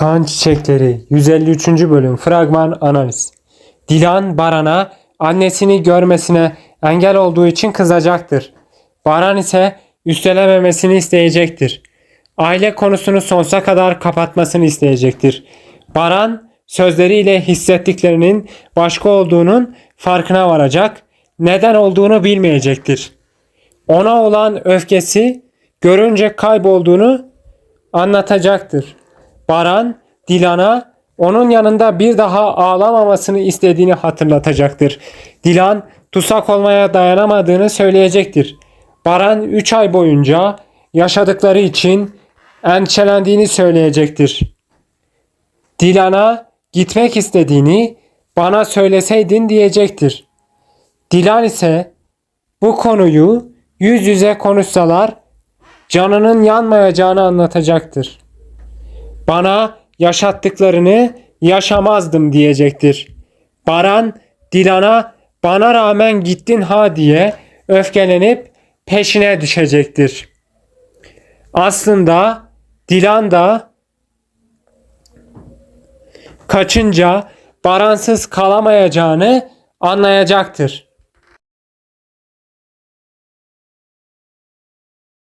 Kan Çiçekleri 153. bölüm fragman analiz. Dilan Baran'a annesini görmesine engel olduğu için kızacaktır. Baran ise üstelememesini isteyecektir. Aile konusunu sonsuza kadar kapatmasını isteyecektir. Baran sözleriyle hissettiklerinin başka olduğunun farkına varacak, neden olduğunu bilmeyecektir. Ona olan öfkesi görünce kaybolduğunu anlatacaktır. Baran Dilan'a onun yanında bir daha ağlamamasını istediğini hatırlatacaktır. Dilan tutsak olmaya dayanamadığını söyleyecektir. Baran 3 ay boyunca yaşadıkları için endişelendiğini söyleyecektir. Dilan'a gitmek istediğini bana söyleseydin diyecektir. Dilan ise bu konuyu yüz yüze konuşsalar canının yanmayacağını anlatacaktır. Bana yaşattıklarını yaşamazdım diyecektir. Baran Dilan'a bana rağmen gittin ha diye öfkelenip peşine düşecektir. Aslında Dilan da kaçınca Baransız kalamayacağını anlayacaktır.